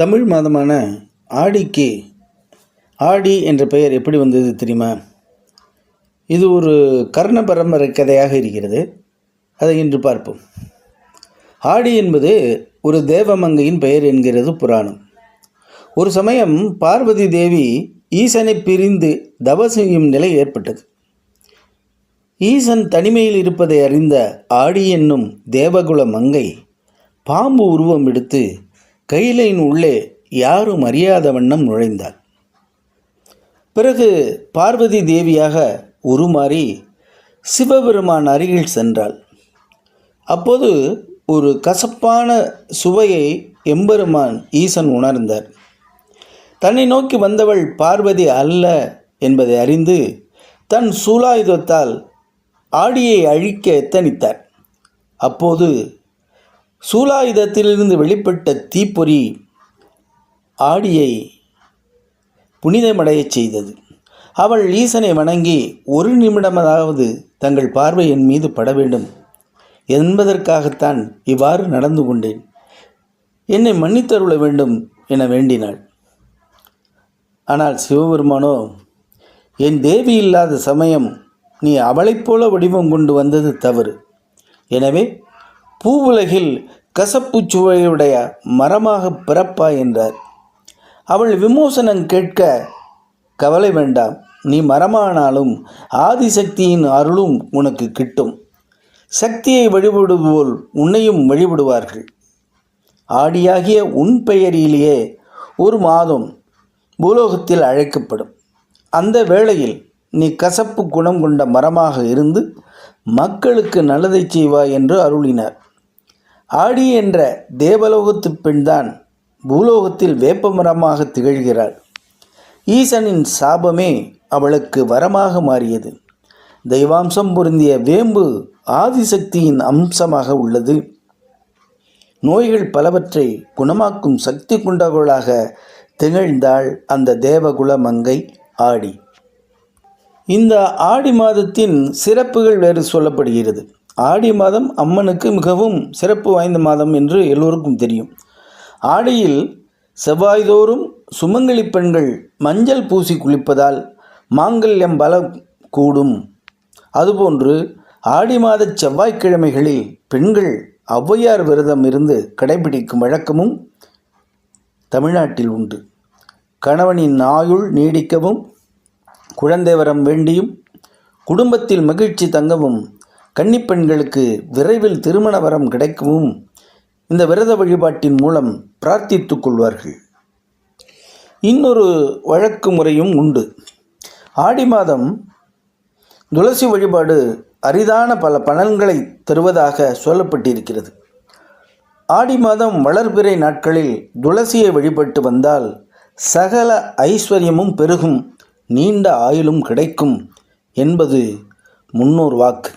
தமிழ் மாதமான ஆடிக்கு ஆடி என்ற பெயர் எப்படி வந்தது தெரியுமா? இது ஒரு கர்ண பரம்பரை கதையாக இருக்கிறது. அதை இன்று பார்ப்போம். ஆடி என்பது ஒரு தேவமங்கையின் பெயர் என்கிறது புராணம். ஒரு சமயம் பார்வதி தேவி ஈசனை பிரிந்து தவ செய்யும் நிலை ஏற்பட்டது. ஈசன் தனிமையில் இருப்பதை அறிந்த ஆடி என்னும் தேவகுல மங்கை பாம்பு உருவம் எடுத்து கைலையின் உள்ளே யாரும் அறியாத வண்ணம் நுழைந்தாள். பிறகு பார்வதி தேவியாக உருமாறி சிவபெருமான் அருகில் சென்றாள். அப்போது ஒரு கசப்பான சுவையை எம்பெருமான் ஈசன் உணர்ந்தார். தன்னை நோக்கி வந்தவள் பார்வதி அல்ல என்பதை அறிந்து தன் சூலாயுதத்தால் ஆடியை அழிக்க எத்தனித்தார். அப்போது சூலாயுதத்திலிருந்து வெளிப்பட்ட தீப்பொறி ஆடியை புனிதமடையச் செய்தது. அவள் ஈசனை வணங்கி ஒரு நிமிடமாவது தங்கள் பார்வை என் மீது பட வேண்டும். என்பதற்காகத்தான் இவ்வாறு நடந்து கொண்டேன். என்னை மன்னித்தருள வேண்டும் என வேண்டினாள். ஆனால் சிவபெருமானோ என் தேவி இல்லாத சமயம் நீ அவளைப் போல வடிவம் கொண்டு வந்தது தவறு. எனவே பூவுலகில் கசப்புச் சுவையுடைய மரமாக பிறப்பாய் என்றார். அவள் விமோசனம் கேட்க கவலை வேண்டாம் நீ மரமானாலும் ஆதிசக்தியின் அருளும் உனக்கு கிட்டும். சக்தியை வழிபடுவோல் உன்னையும் வழிபடுவார்கள். ஆடியாகிய உன் பெயரிலேயே ஒரு மாதம் பூலோகத்தில் அழைக்கப்படும். அந்த வேளையில் நீ கசப்பு குணம் கொண்ட மரமாக இருந்து மக்களுக்கு நல்லதை செய்வாய் என்று அருளினார். ஆடி என்ற தேவலோகத்து பெண்தான் பூலோகத்தில் வேப்பமரமாக திகழ்கிறாள். ஈசனின் சாபமே அவளுக்கு வரமாக மாறியது. தெய்வாம்சம் பொருந்திய வேம்பு ஆதிசக்தியின் அம்சமாக உள்ளது. நோய்கள் பலவற்றை குணமாக்கும் சக்தி கொண்டவளாக திகழ்ந்தாள் அந்த தேவகுல மங்கை ஆடி. இந்த ஆடி மாதத்தின் சிறப்புகள் வேறு சொல்லப்படுகிறது. ஆடி மாதம் அம்மனுக்கு மிகவும் சிறப்பு வாய்ந்த மாதம் என்று எல்லோருக்கும் தெரியும். ஆடியில் செவ்வாய்தோறும் சுமங்கலி பெண்கள் மஞ்சள் பூசி குளிப்பதால் மாங்கல்யம் பலம் கூடும். அதுபோன்று ஆடி மாத செவ்வாய்க்கிழமைகளில் பெண்கள் ஔவையார் விரதம் இருந்து கடைபிடிக்கும் வழக்கமும் தமிழ்நாட்டில் உண்டு. கணவனின் ஆயுள் நீடிக்கவும் குழந்தை வரம் வேண்டியும் குடும்பத்தில் மகிழ்ச்சி தங்கவும் கன்னிப்பெண்களுக்கு விரைவில் திருமண வரம் கிடைக்கவும் இந்த விரத வழிபாட்டின் மூலம் பிரார்த்தித்துக் கொள்வார்கள். இன்னொரு வழக்கு முறையும் உண்டு. ஆடி மாதம் துளசி வழிபாடு அரிதான பல பலன்களை தருவதாக சொல்லப்பட்டிருக்கிறது. ஆடி மாதம் வளர்பிறை நாட்களில் துளசியை வழிபட்டு வந்தால் சகல ஐஸ்வர்யமும் பெருகும் நீண்ட ஆயுளும் கிடைக்கும் என்பது முன்னோர் வாக்கு.